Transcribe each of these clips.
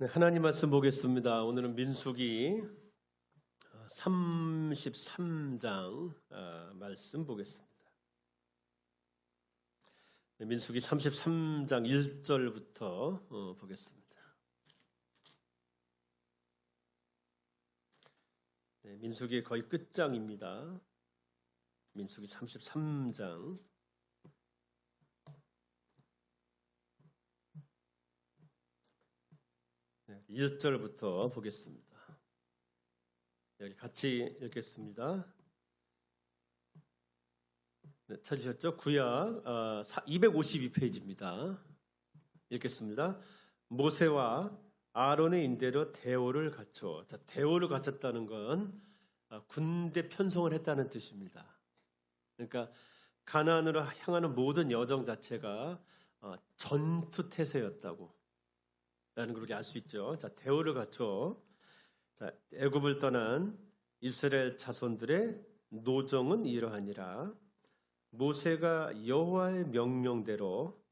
네, 하나님 말씀 보겠습니다. 오늘은 민수기 33장 아, 말씀 보겠습니다. 네, 민수기 33장 1절부터 어, 보겠습니다. 네, 민수기 거의 끝장입니다. 민수기 33장 1절부터 보겠습니다. 여기 같이 읽겠습니다. 네, 찾으셨죠? 구약 252페이지입니다. 읽겠습니다. 모세와 아론의 인대로 대오를 갖춰. 자, 대오를 갖췄다는 건 아, 군대 편성을 했다는 뜻입니다. 그러니까 가나안으로 향하는 모든 여정 자체가 어, 전투 태세였다고 라는 걸 우리 알 수 있죠. 자, 대우를 갖춰 자, 애굽을 떠난 이스라엘 자손들의 노정은 이러하니라. 모세가 여호와의 명령대로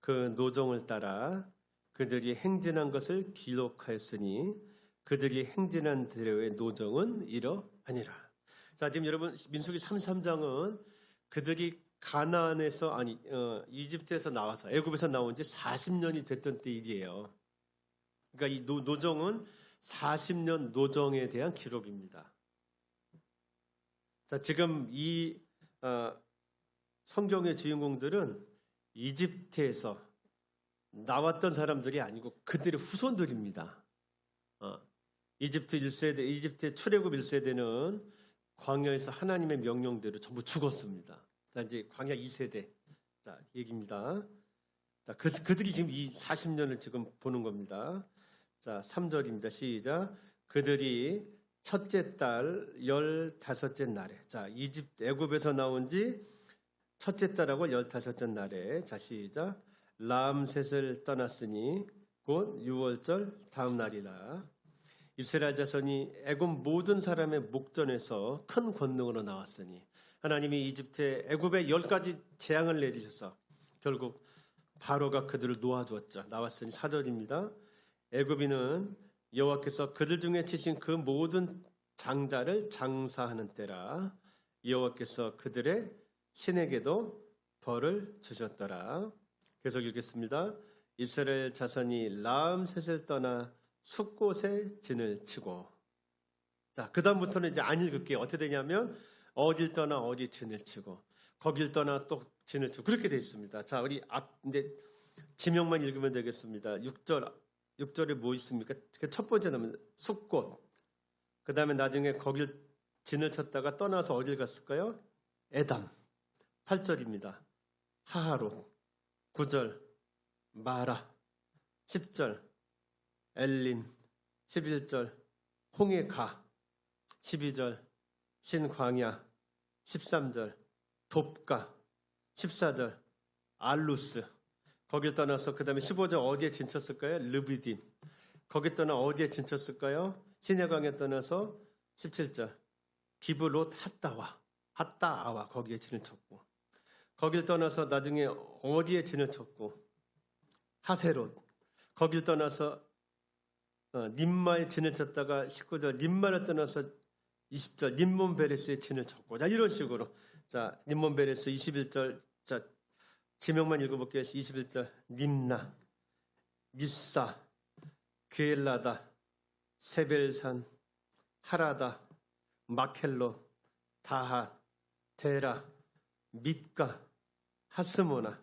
그 노정을 따라 그들이 행진한 것을 기록하였으니 그들이 행진한 대로의 노정은 이러하니라. 자, 지금 여러분 민수기 33장은 그들이 가나안에서 아니 어, 이집트에서 나와서 애굽에서 나온 지 40년이 됐던 때 일이에요. 그러니까 이 노, 노정은 40년 노정에 대한 기록입니다. 자, 지금 이 어, 성경의 주인공들은 이집트에서 나왔던 사람들이 아니고 그들의 후손들입니다. 어, 이집트 1세대, 이집트의 출애굽 1세대는 광야에서 하나님의 명령대로 전부 죽었습니다. 자, 이제 광야 2세대. 자, 얘기입니다. 자, 그, 그들이 지금 이 40년을 지금 보는 겁니다. 자, 3절입니다. 시작. 그들이 첫째 달 열다섯째 날에 자, 이집 애굽에서 나온 지 첫째 달하고 열다섯째 날에 자, 시작. 라암셋을 떠났으니 곧 6월절 다음 날이라. 이스라엘 자손이 애굽 모든 사람의 목전에서 큰 권능으로 나왔으니 하나님이 이집트에 애굽에 열 가지 재앙을 내리셔서 결국 바로가 그들을 놓아주었죠. 나왔으니 사절입니다. 애굽인은 여호와께서 그들 중에 치신 그 모든 장자를 장사하는 때라 여호와께서 그들의 신에게도 벌을 주셨더라. 계속 읽겠습니다. 이스라엘 자손이 라암셋을 떠나 숲곳에 진을 치고 자, 그다음부터는 이제 안 읽을게요. 어떻게 되냐면 어딜 떠나 어디 진을 치고 거길 떠나 또 진을 치고 그렇게 되어 있습니다. 자, 우리 앞 이제 지명만 읽으면 되겠습니다. 6절 6절에 뭐 있습니까? 그첫 번째 나면 숲곳. 그 다음에 나중에 거길 진을 쳤다가 떠나서 어딜 갔을까요? 에담. 8절입니다. 하하롯. 9절. 마라. 10절. 엘림. 11절. 홍해 가. 12절. 신광야. 13절. 돕가. 14절. 알루스. 거길 떠나서 그 다음에 15절 어디에 진쳤을까요? 르비딤. 거기 떠나 어디에 진쳤을까요? 시내강에 떠나서 17절 기브롯 핫다와 핫다아와 거기에 진을 쳤고 거길 떠나서 나중에 어디에 진을 쳤고 하세롯 거길 떠나서 어, 림마에 진을 쳤다가 19절 림마를 떠나서 20절 림몬 베레스에 진을 쳤고 자 이런 식으로 자 림몬 베레스 21절 자 지명만 읽어볼게요. 21절. 님나, 니사, 그엘라다, 세벨산, 하라다, 마켈로, 다하, 데라, 밑가, 하스모나,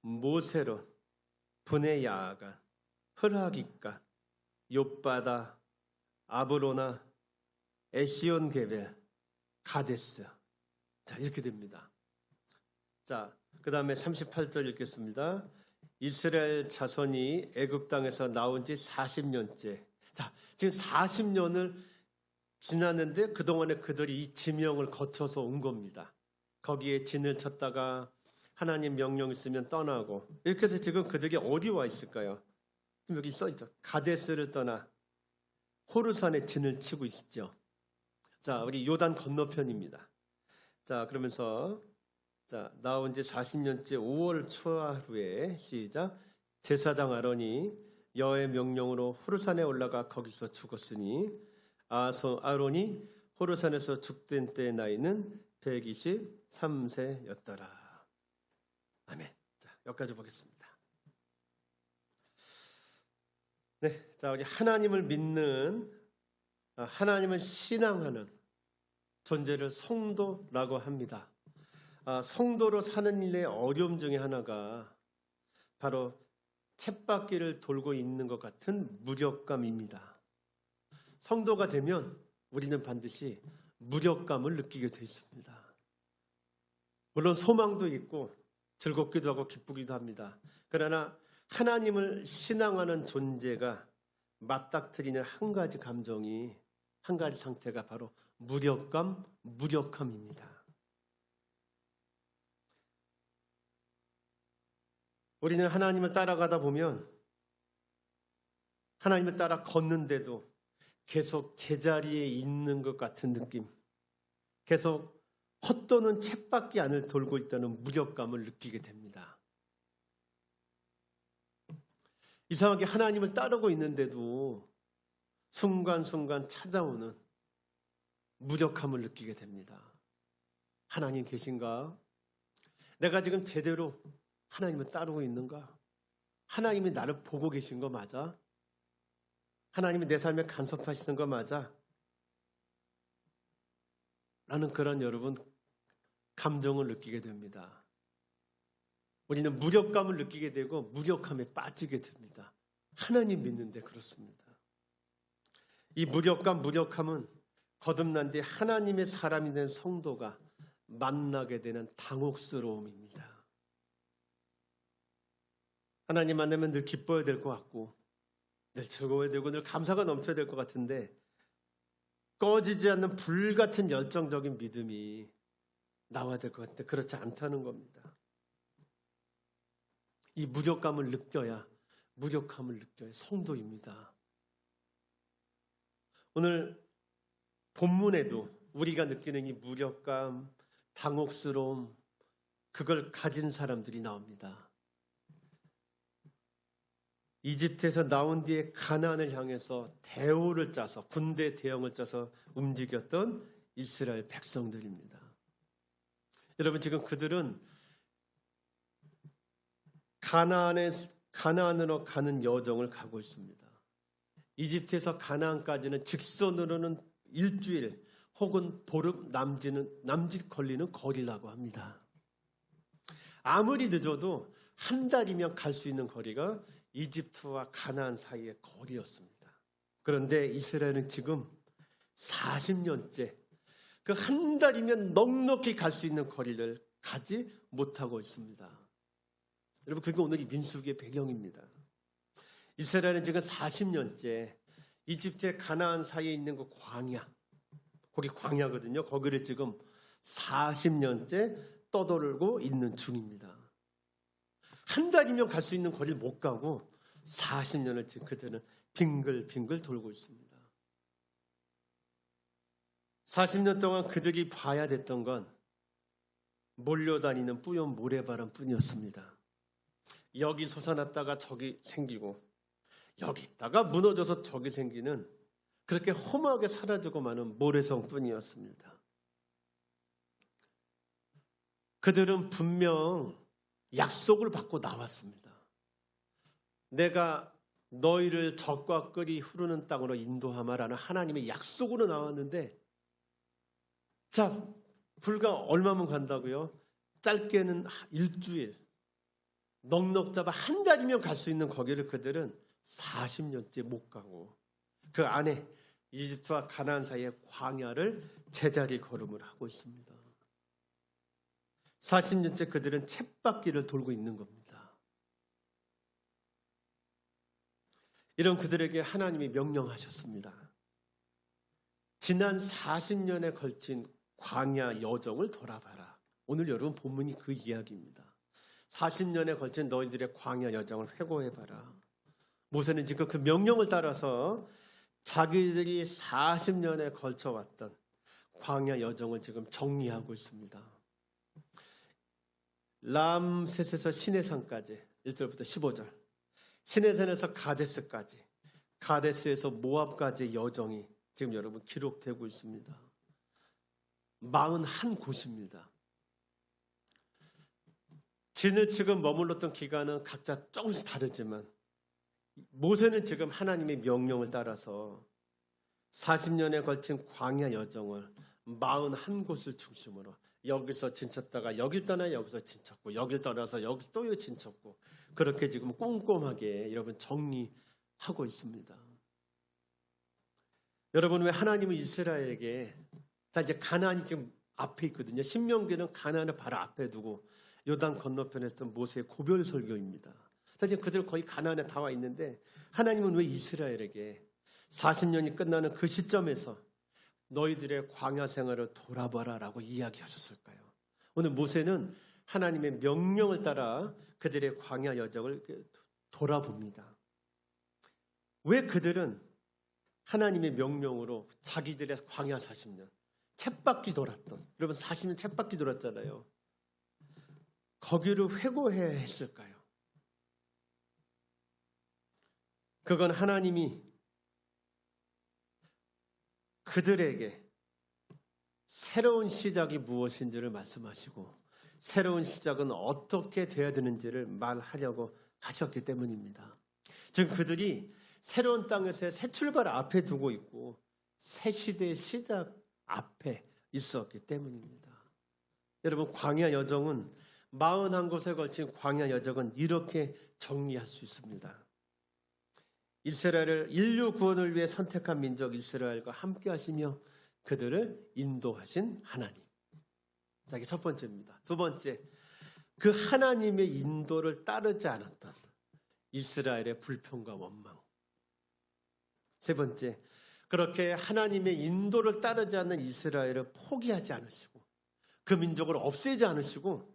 모세로, 분해야가, 흐라기가, 요바다, 아브로나, 에시온 게벨, 가데스. 자, 이렇게 됩니다. 자, 그 다음에 38절 읽겠습니다. 이스라엘 자손이 애굽 땅에서 나온 지 40년째. 자, 지금 40년을 지났는데 그동안에 그들이 이 지명을 거쳐서 온 겁니다. 거기에 진을 쳤다가 하나님 명령 있으면 떠나고 이렇게 해서 지금 그들이 어디 와 있을까요? 지금 여기 써 있죠. 가데스를 떠나 호르산에 진을 치고 있죠. 자, 우리 요단 건너편입니다. 자, 그러면서 자, 나온 지 40년째 5월 초하루에 시작 제사장 아론이 여호와의 명령으로 호르산에 올라가 거기서 죽었으니 아소 아론이 호르산에서 죽된 때의 나이는 123세였더라. 아멘. 자, 여기까지 보겠습니다. 네, 자 우리 하나님을 믿는 아, 하나님을 신앙하는 존재를 성도라고 합니다. 아, 성도로 사는 일의 어려움 중에 하나가 바로 쳇바퀴를 돌고 있는 것 같은 무력감입니다. 성도가 되면 우리는 반드시 무력감을 느끼게 돼 있습니다. 물론 소망도 있고 즐겁기도 하고 기쁘기도 합니다. 그러나 하나님을 신앙하는 존재가 맞닥뜨리는 한 가지 감정이 한 가지 상태가 바로 무력감, 무력함입니다. 우리는 하나님을 따라가다 보면 하나님을 따라 걷는데도 계속 제자리에 있는 것 같은 느낌, 계속 헛도는 챗밖에 안을 돌고 있다는 무력감을 느끼게 됩니다. 이상하게 하나님을 따르고 있는데도 순간순간 찾아오는 무력함을 느끼게 됩니다. 하나님 계신가? 내가 지금 제대로 하나님을 따르고 있는가? 하나님이 나를 보고 계신 거 맞아? 하나님이 내 삶에 간섭하시는 거 맞아? 라는 그런 여러분 감정을 느끼게 됩니다. 우리는 무력감을 느끼게 되고 무력함에 빠지게 됩니다. 하나님 믿는데 그렇습니다. 이 무력감, 무력함은 거듭난 뒤 하나님의 사람이 된 성도가 만나게 되는 당혹스러움입니다. 하나님 만나면 늘 기뻐야 될 것 같고, 늘 즐거워야 되고, 늘 감사가 넘쳐야 될 것 같은데, 꺼지지 않는 불 같은 열정적인 믿음이 나와야 될 것 같은데, 그렇지 않다는 겁니다. 이 무력감을 느껴야, 무력함을 느껴야 성도입니다. 오늘 본문에도 우리가 느끼는 이 무력감, 당혹스러움, 그걸 가진 사람들이 나옵니다. 이집트에서 나온 뒤에 가나안을 향해서 대오를 짜서 군대 대형을 짜서 움직였던 이스라엘 백성들입니다. 여러분 지금 그들은 가나안에 가나안으로 가는 여정을 가고 있습니다. 이집트에서 가나안까지는 직선으로는 일주일 혹은 보름 남지는 남짓 걸리는 거리라고 합니다. 아무리 늦어도 한 달이면 갈 수 있는 거리가 이집트와 가나안 사이의 거리였습니다. 그런데 이스라엘은 지금 40년째 그 한 달이면 넉넉히 갈 수 있는 거리를 가지 못하고 있습니다. 여러분 그게 오늘 이 민수기의 배경입니다. 이스라엘은 지금 40년째 이집트의 가나안 사이에 있는 그 광야, 거기 광야거든요. 거기를 지금 40년째 떠돌고 있는 중입니다. 한 달이면 갈 수 있는 거리를 못 가고 40년을 지금 그들은 빙글빙글 돌고 있습니다. 40년 동안 그들이 봐야 됐던 건 몰려다니는 뿌연 모래바람 뿐이었습니다. 여기 솟아났다가 저기 생기고 여기 있다가 무너져서 저기 생기는 그렇게 험하게 사라지고 마는 모래성 뿐이었습니다. 그들은 분명 약속을 받고 나왔습니다. 내가 너희를 적과 끓이 흐르는 땅으로 인도하마라는 하나님의 약속으로 나왔는데 자 불과 얼마면 간다고요? 짧게는 일주일 넉넉 잡아 한 달이면 갈 수 있는 거기를 그들은 40년째 못 가고 그 안에 이집트와 가나안 사이의 광야를 제자리 걸음을 하고 있습니다. 40년째 그들은 챗바퀴를 돌고 있는 겁니다. 이런 그들에게 하나님이 명령하셨습니다. 지난 40년에 걸친 광야 여정을 돌아봐라. 오늘 여러분 본문이 그 이야기입니다. 40년에 걸친 너희들의 광야 여정을 회고해봐라. 모세는 지금 그 명령을 따라서 자기들이 40년에 걸쳐왔던 광야 여정을 지금 정리하고 있습니다. 람셋에서 시내산까지 1절부터 15절 시내산에서 가데스까지, 가데스에서 모압까지 여정이 지금 여러분 기록되고 있습니다. 41곳입니다. 진을 지금 머물렀던 기간은 각자 조금씩 다르지만 모세는 지금 하나님의 명령을 따라서 40년에 걸친 광야 여정을 41곳을 중심으로 여기서 진쳤다가 여길 떠나 여기서 진쳤고 여길 떠나서 여기서 또 진쳤고 그렇게 지금 꼼꼼하게 여러분 정리하고 있습니다. 여러분 왜 하나님은 이스라엘에게 자 이제 가나안이 지금 앞에 있거든요. 신명기는 가나안을 바로 앞에 두고 요단 건너편에 있던 모세의 고별 설교입니다. 자 지금 그들 거의 가나안에 다 와 있는데 하나님은 왜 이스라엘에게 40년이 끝나는 그 시점에서 너희들의 광야 생활을 돌아봐라라고 이야기하셨을까요? 오늘 모세는 하나님의 명령을 따라 그들의 광야 여정을 돌아봅니다. 왜 그들은 하나님의 명령으로 자기들의 광야 40년 챗바퀴 돌았던 여러분 40년 챗바퀴 돌았잖아요. 거기를 회고해야 했을까요? 그건 하나님이 그들에게 새로운 시작이 무엇인지를 말씀하시고 새로운 시작은 어떻게 돼야 되는지를 말하려고 하셨기 때문입니다. 지금 그들이 새로운 땅에서의 새 출발 앞에 두고 있고 새 시대의 시작 앞에 있었기 때문입니다. 여러분 광야 여정은 41곳에 걸친 광야 여정은 이렇게 정리할 수 있습니다. 이스라엘을 인류 구원을 위해 선택한 민족 이스라엘과 함께 하시며 그들을 인도하신 하나님. 자, 이게 첫 번째입니다. 두 번째, 그 하나님의 인도를 따르지 않았던 이스라엘의 불평과 원망. 세 번째, 그렇게 하나님의 인도를 따르지 않는 이스라엘을 포기하지 않으시고 그 민족을 없애지 않으시고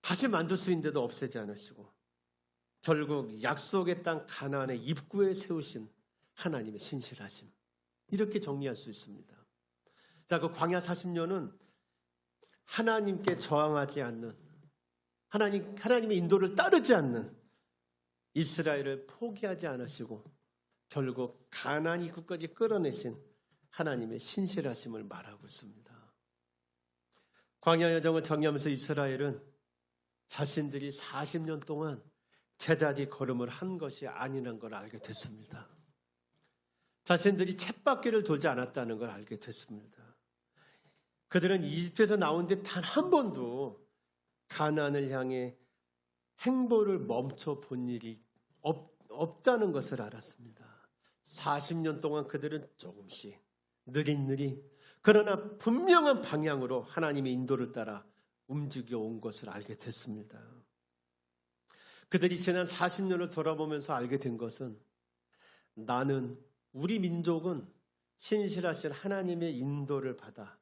다시 만들 수 있는데도 없애지 않으시고 결국 약속의 땅 가나안의 입구에 세우신 하나님의 신실하심. 이렇게 정리할 수 있습니다. 자, 그 광야 40년은 하나님께 저항하지 않는 하나님 하나님의 인도를 따르지 않는 이스라엘을 포기하지 않으시고 결국 가나안 입구까지 끌어내신 하나님의 신실하심을 말하고 있습니다. 광야 여정을 정리하면서 이스라엘은 자신들이 40년 동안 제자리 걸음을 한 것이 아니라는 걸 알게 됐습니다. 자신들이 챗바퀴를 돌지 않았다는 걸 알게 됐습니다. 그들은 이집트에서 나온 데 단 한 번도 가난을 향해 행보를 멈춰 본 일이 없, 없다는 것을 알았습니다. 40년 동안 그들은 조금씩 느릿느릿 그러나 분명한 방향으로 하나님의 인도를 따라 움직여 온 것을 알게 됐습니다. 그들이 지난 40년을 돌아보면서 알게 된 것은 나는 우리 민족은 신실하신 하나님의 인도를 받아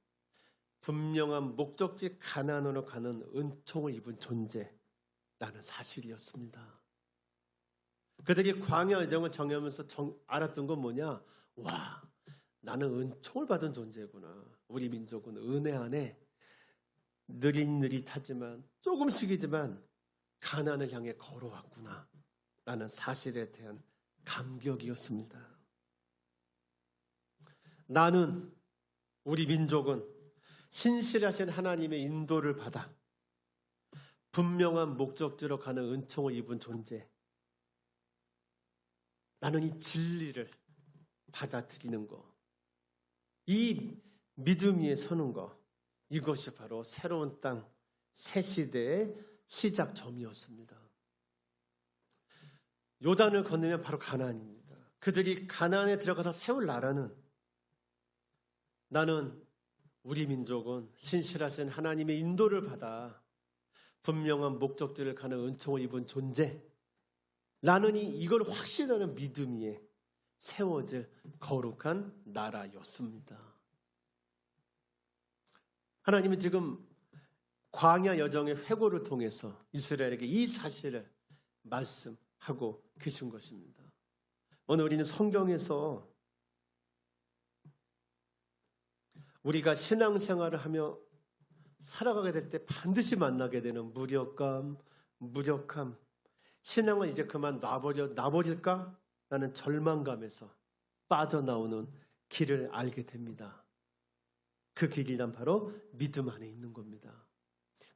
분명한 목적지 가난으로 가는 은총을 입은 존재라는 사실이었습니다. 그들이 광야 여정을 정하면서 정, 알았던 건 뭐냐? 와, 나는 은총을 받은 존재구나. 우리 민족은 은혜 안에 느릿느릿하지만 조금씩이지만 가난을 향해 걸어왔구나. 라는 사실에 대한 감격이었습니다. 나는, 우리 민족은 신실하신 하나님의 인도를 받아 분명한 목적지로 가는 은총을 입은 존재. 나는 이 진리를 받아들이는 거. 이 믿음 위에 서는 거. 이것이 바로 새로운 땅, 새 시대의 시작점이었습니다. 요단을 건너면 바로 가나안입니다. 그들이 가나안에 들어가서 세울 나라는 나는 우리 민족은 신실하신 하나님의 인도를 받아 분명한 목적들을 가는 은총을 입은 존재. 나는 이걸 확신하는 믿음 위에 세워질 거룩한 나라였습니다. 하나님은 지금 광야 여정의 회고를 통해서 이스라엘에게 이 사실을 말씀하고 계신 것입니다. 오늘 우리는 성경에서 우리가 신앙생활을 하며 살아가게 될 때 반드시 만나게 되는 무력감, 무력함, 신앙을 이제 그만 놔버려, 놔버릴까? 라는 절망감에서 빠져나오는 길을 알게 됩니다. 그 길이란 바로 믿음 안에 있는 겁니다.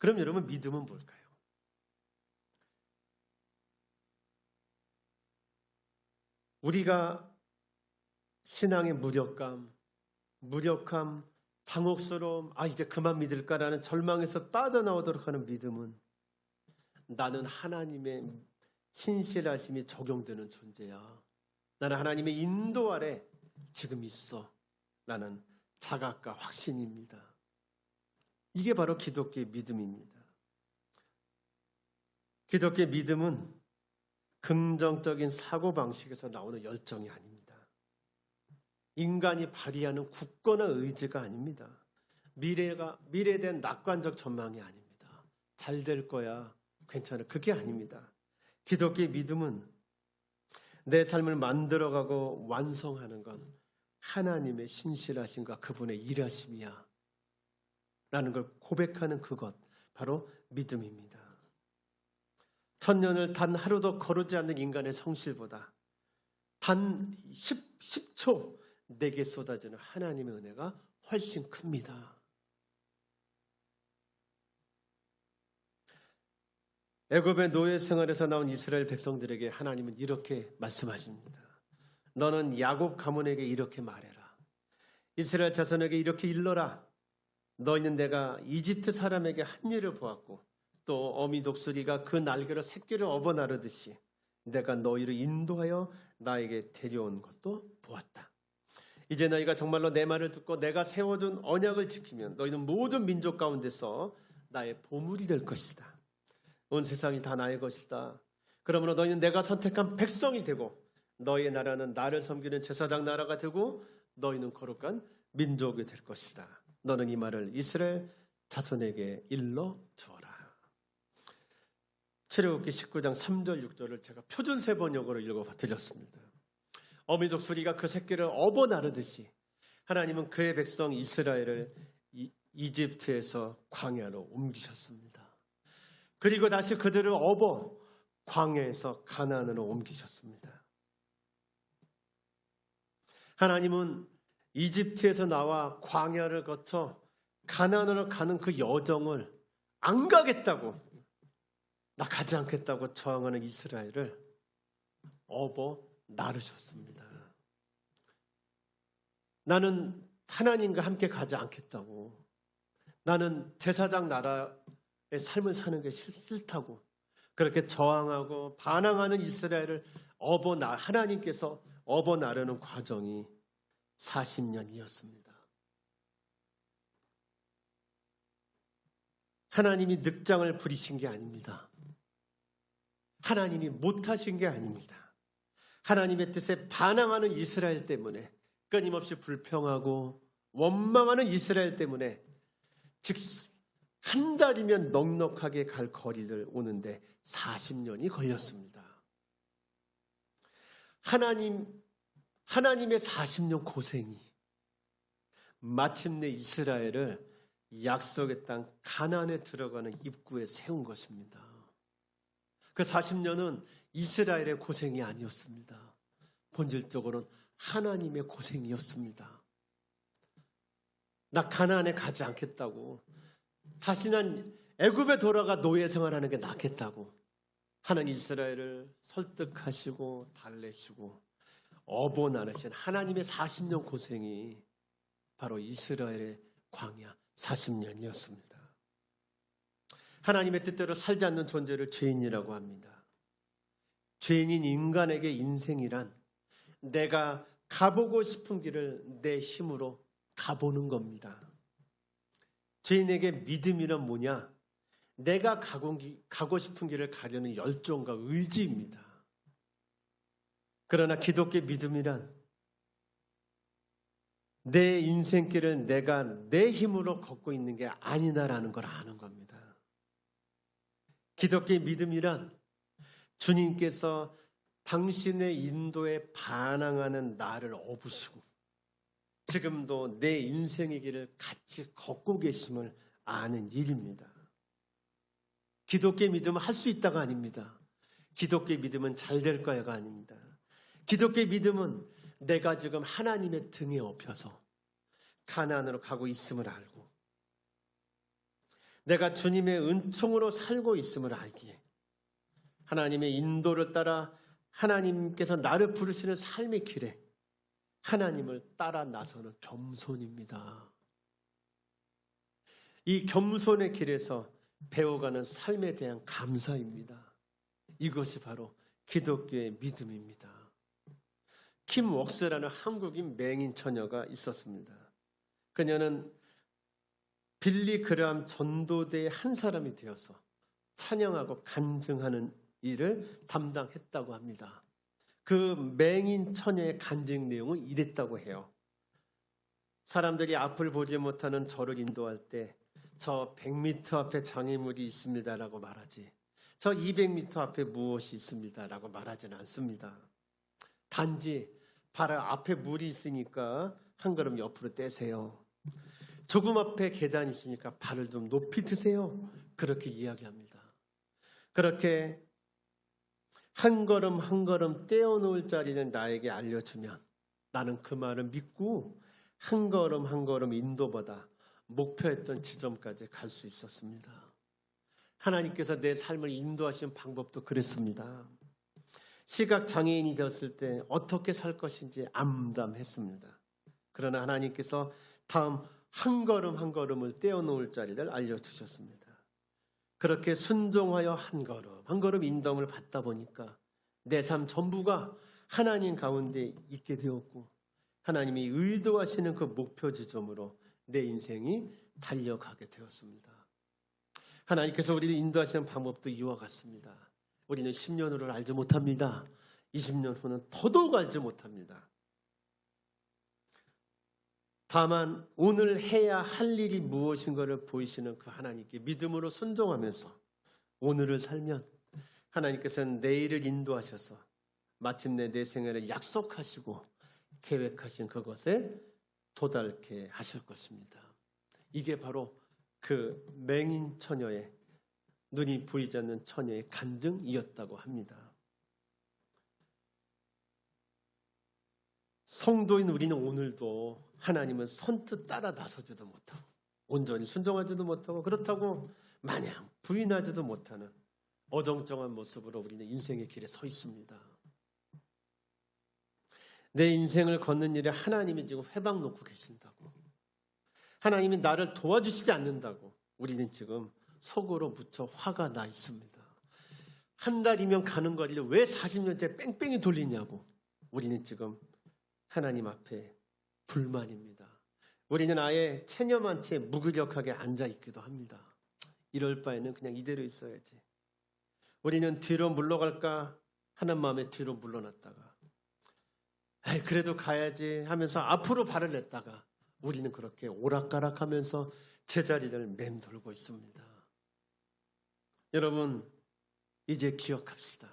그럼 여러분 믿음은 뭘까요? 우리가 신앙의 무력감, 무력함, 당혹스러움, 아, 이제 그만 믿을까라는 절망에서 빠져나오도록 하는 믿음은 나는 하나님의 신실하심이 적용되는 존재야. 나는 하나님의 인도 아래 지금 있어. 나는 자각과 확신입니다. 이게 바로 기독교의 믿음입니다. 기독교의 믿음은 긍정적인 사고방식에서 나오는 열정이 아닙니다. 인간이 발휘하는 굳건한 의지가 아닙니다. 미래가, 미래에 대한 낙관적 전망이 아닙니다. 잘 될 거야. 괜찮아. 그게 아닙니다. 기독교의 믿음은 내 삶을 만들어가고 완성하는 건 하나님의 신실하심과 그분의 일하심이야. 라는 걸 고백하는 그것, 바로 믿음입니다. 천년을 단 하루도 거르지 않는 인간의 성실보다 단 10, 10초 내게 쏟아지는 하나님의 은혜가 훨씬 큽니다. 애굽의 노예 생활에서 나온 이스라엘 백성들에게 하나님은 이렇게 말씀하십니다. 너는 야곱 가문에게 이렇게 말해라. 이스라엘 자손에게 이렇게 일러라. 너희는 내가 이집트 사람에게 한 일을 보았고 또 어미 독수리가 그 날개로 새끼를 업어 나르듯이 내가 너희를 인도하여 나에게 데려온 것도 보았다. 이제 너희가 정말로 내 말을 듣고 내가 세워준 언약을 지키면 너희는 모든 민족 가운데서 나의 보물이 될 것이다. 온 세상이 다 나의 것이다. 그러므로 너희는 내가 선택한 백성이 되고 너희의 나라는 나를 섬기는 제사장 나라가 되고 너희는 거룩한 민족이 될 것이다. 너는 이 말을 이스라엘 자손에게 일러 주어라. 출애굽기 19장 3절 6절을 제가 표준 세 번역으로 읽어 드렸습니다. 어미족 수리가 그 새끼를 업어 나르듯이 하나님은 그의 백성 이스라엘을 이, 이집트에서 광야로 옮기셨습니다. 그리고 다시 그들을 업어 광야에서 가나안으로 옮기셨습니다. 하나님은 이집트에서 나와 광야를 거쳐 가나안으로 가는 그 여정을 안 가겠다고 나 가지 않겠다고 저항하는 이스라엘을 업어 나르셨습니다. 나는 하나님과 함께 가지 않겠다고. 나는 제사장 나라의 삶을 사는 게 싫다고. 그렇게 저항하고 반항하는 이스라엘을 업어 나 하나님께서 업어 나르는 과정이 40년이었습니다. 하나님이 늑장을 부리신 게 아닙니다. 하나님이 못하신 게 아닙니다. 하나님의 뜻에 반항하는 이스라엘 때문에 끊임없이 불평하고 원망하는 이스라엘 때문에 즉 한 달이면 넉넉하게 갈 거리를 오는데 40년이 걸렸습니다. 하나님 하나님의 40년 고생이 마침내 이스라엘을 약속의 땅 가나안에 들어가는 입구에 세운 것입니다. 그 40년은 이스라엘의 고생이 아니었습니다. 본질적으로는 하나님의 고생이었습니다. 나 가나안에 가지 않겠다고. 다시는 애굽에 돌아가 노예 생활하는 게 낫겠다고. 하나님 이스라엘을 설득하시고 달래시고 어보 나르신 하나님의 40년 고생이 바로 이스라엘의 광야 40년이었습니다. 하나님의 뜻대로 살지 않는 존재를 죄인이라고 합니다. 죄인인 인간에게 인생이란 내가 가보고 싶은 길을 내 힘으로 가보는 겁니다. 죄인에게 믿음이란 뭐냐? 내가 가고 싶은 길을 가려는 열정과 의지입니다. 그러나 기독교 믿음이란 내 인생길을 내가 내 힘으로 걷고 있는 게 아니다라는 걸 아는 겁니다. 기독교의 믿음이란 주님께서 당신의 인도에 반항하는 나를 어부시고 지금도 내 인생의 길을 같이 걷고 계심을 아는 일입니다. 기독교의 믿음은 할 수 있다가 아닙니다. 기독교의 믿음은 잘 될 거야가 아닙니다. 기독교의 믿음은 내가 지금 하나님의 등에 업혀서 가난으로 가고 있음을 알고 내가 주님의 은총으로 살고 있음을 알기에 하나님의 인도를 따라 하나님께서 나를 부르시는 삶의 길에 하나님을 따라 나서는 겸손입니다. 이 겸손의 길에서 배워가는 삶에 대한 감사입니다. 이것이 바로 기독교의 믿음입니다. 킴 웍스라는 한국인 맹인 처녀가 있었습니다. 그녀는 빌리 그람 전도대의 한 사람이 되어서 찬양하고 간증하는 일을 담당했다고 합니다. 그 맹인 처녀의 간증 내용은 이랬다고 해요. 사람들이 앞을 보지 못하는 저를 인도할 때 저 100m 앞에 장애물이 있습니다라고 말하지. 저 200m 앞에 무엇이 있습니다라고 말하지는 않습니다. 단지 바로 앞에 물이 있으니까 한 걸음 옆으로 떼세요. 조금 앞에 계단이 있으니까 발을 좀 높이 드세요. 그렇게 이야기합니다. 그렇게 한 걸음 한 걸음 떼어놓을 자리는 나에게 알려주면 나는 그 말을 믿고 한 걸음 한 걸음 인도보다 목표했던 지점까지 갈 수 있었습니다. 하나님께서 내 삶을 인도하시는 방법도 그랬습니다. 시각 장애인이 되었을 때 어떻게 살 것인지 암담했습니다. 그러나 하나님께서 다음 한 걸음 한 걸음을 떼어놓을 자리를 알려주셨습니다. 그렇게 순종하여 한 걸음 한 걸음 인dom을 받다 보니까 내 삶 전부가 하나님 가운데 있게 되었고 하나님이 의도하시는 그 목표 지점으로 내 인생이 달려가게 되었습니다. 하나님께서 우리를 인도하시는 방법도 이와 같습니다. 우리는 10년 후를 알지 못합니다. 20년 후는 더더욱 알지 못합니다. 다만 오늘 해야 할 일이 무엇인가를 보이시는 그 하나님께 믿음으로 순종하면서 오늘을 살면 하나님께서는 내일을 인도하셔서 마침내 내 생애를 약속하시고 계획하신 그것에 도달케 하실 것입니다. 이게 바로 그 맹인 처녀의 눈이 보이지 않는 처녀의 간증이었다고 합니다. 성도인 우리는 오늘도 하나님은 선뜻 따라 나서지도 못하고 온전히 순종하지도 못하고 그렇다고 마냥 부인하지도 못하는 어정쩡한 모습으로 우리는 인생의 길에 서 있습니다. 내 인생을 걷는 일에 하나님이 지금 회방 놓고 계신다고. 하나님이 나를 도와주시지 않는다고. 우리는 지금 속으로 무척 화가 나 있습니다. 한 달이면 가는 거리를 왜 40년째 뺑뺑이 돌리냐고. 우리는 지금 하나님 앞에 불만입니다. 우리는 아예 체념한 채 무기력하게 앉아 있기도 합니다. 이럴 바에는 그냥 이대로 있어야지. 우리는 뒤로 물러갈까 하는 마음에 뒤로 물러났다가 에이, 그래도 가야지 하면서 앞으로 발을 냈다가 우리는 그렇게 오락가락하면서 제자리를 맴돌고 있습니다. 여러분 이제 기억합시다.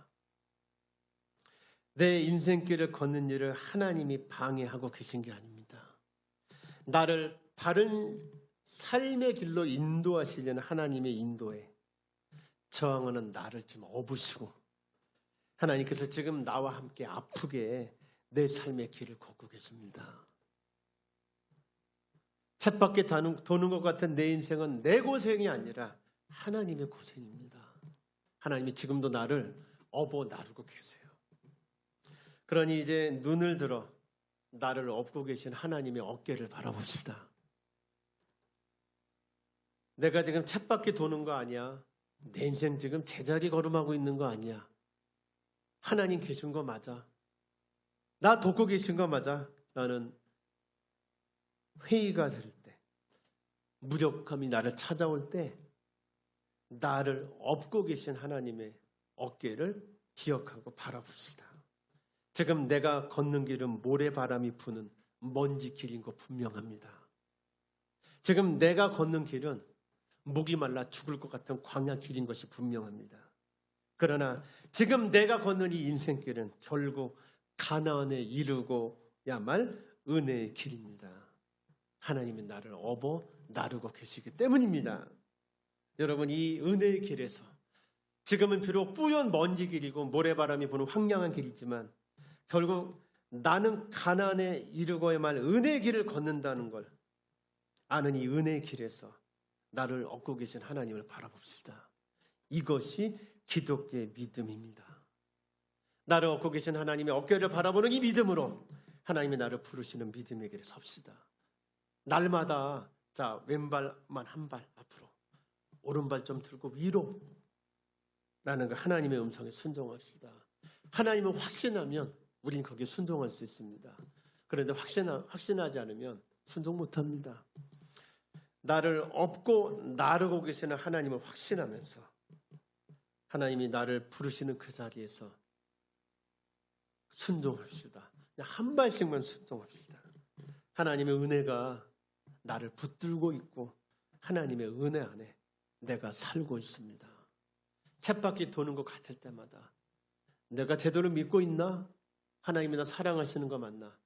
내 인생길을 걷는 일을 하나님이 방해하고 계신 게 아닙니다. 나를 바른 삶의 길로 인도하시려는 하나님의 인도에 저항하는 나를 지금 어부시고 하나님께서 지금 나와 함께 아프게 내 삶의 길을 걷고 계십니다. 챗밖에 도는 것 같은 내 인생은 내 고생이 아니라 하나님의 고생입니다. 하나님이 지금도 나를 업어 나르고 계세요. 그러니 이제 눈을 들어 나를 업고 계신 하나님의 어깨를 바라봅시다. 내가 지금 챗밖에 도는 거 아니야. 내 인생 지금 제자리 걸음하고 있는 거 아니야. 하나님 계신 거 맞아. 나 돕고 계신 거 맞아. 나는 회의가 될 때, 무력함이 나를 찾아올 때, 나를 업고 계신 하나님의 어깨를 기억하고 바라봅시다. 지금 내가 걷는 길은 모래바람이 부는 먼지 길인 거 분명합니다. 지금 내가 걷는 길은 목이 말라 죽을 것 같은 광야 길인 것이 분명합니다. 그러나 지금 내가 걷는 이 인생길은 결국 가나안에 이르고야말 은혜의 길입니다. 하나님이 나를 업어 나르고 계시기 때문입니다. 여러분 이 은혜의 길에서 지금은 비록 뿌연 먼지 길이고 모래바람이 부는 황량한 길이지만 결국 나는 가난에 이르고야만 은혜의 길을 걷는다는 걸 아는 이 은혜의 길에서 나를 얻고 계신 하나님을 바라봅시다. 이것이 기독교의 믿음입니다. 나를 얻고 계신 하나님의 어깨를 바라보는 이 믿음으로 하나님이 나를 부르시는 믿음의 길에 섭시다. 날마다 자 왼발만 한 발 앞으로 오른발 좀 들고 위로 라는 그 하나님의 음성에 순종합시다. 하나님은 확신하면 우린 거기에 순종할 수 있습니다. 그런데 확신, 확신하지 않으면 순종 못합니다. 나를 업고 나르고 계시는 하나님을 확신하면서 하나님이 나를 부르시는 그 자리에서 순종합시다. 그냥 한 발씩만 순종합시다. 하나님의 은혜가 나를 붙들고 있고 하나님의 은혜 안에 내가 살고 있습니다. 쳇바퀴 도는 것 같을 때마다 내가 제대로 믿고 있나? 하나님이 나 사랑하시는 거 맞나?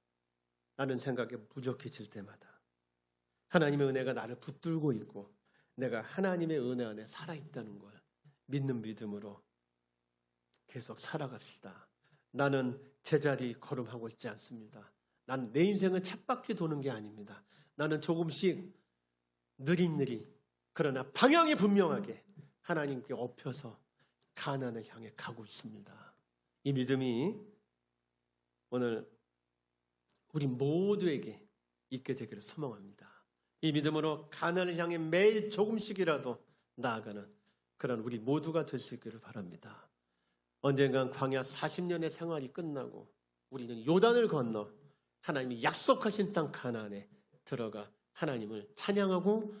라는 생각에 무력해질 때마다 하나님의 은혜가 나를 붙들고 있고 내가 하나님의 은혜 안에 살아있다는 걸 믿는 믿음으로 계속 살아갑시다. 나는 제자리 걸음하고 있지 않습니다. 난 내 인생은 쳇바퀴 도는 게 아닙니다. 나는 조금씩 느릿느릿 그러나 방향이 분명하게 하나님께 엎혀서 가난을 향해 가고 있습니다. 이 믿음이 오늘 우리 모두에게 있게 되기를 소망합니다. 이 믿음으로 가난을 향해 매일 조금씩이라도 나아가는 그런 우리 모두가 될 수 있기를 바랍니다. 언젠간 광야 40년의 생활이 끝나고 우리는 요단을 건너 하나님이 약속하신 땅 가나안에 들어가 하나님을 찬양하고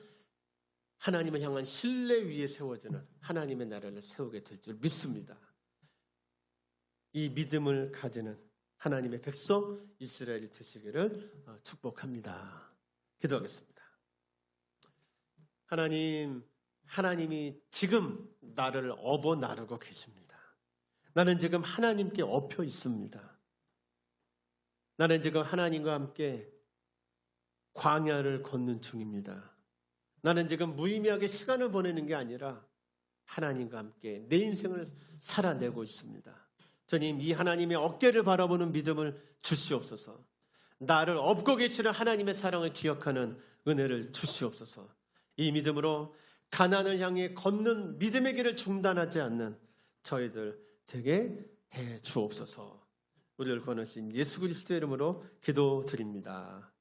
하나님을 향한 신뢰 위에 세워지는 하나님의 나라를 세우게 될 줄 믿습니다. 이 믿음을 가지는 하나님의 백성 이스라엘이 되시기를 어, 축복합니다. 기도하겠습니다. 하나님, 하나님이 지금 나를 업어 나르고 계십니다. 나는 지금 하나님께 엎혀 있습니다. 나는 지금 하나님과 함께 광야를 걷는 중입니다. 나는 지금 무의미하게 시간을 보내는 게 아니라 하나님과 함께 내 인생을 살아내고 있습니다. 주님, 이 하나님의 어깨를 바라보는 믿음을 주시옵소서. 나를 업고 계시는 하나님의 사랑을 기억하는 은혜를 주시옵소서. 이 믿음으로 가난을 향해 걷는 믿음의 길을 중단하지 않는 저희들 되게 해 주옵소서. 우리를 권하신 예수 그리스도의 이름으로 기도드립니다.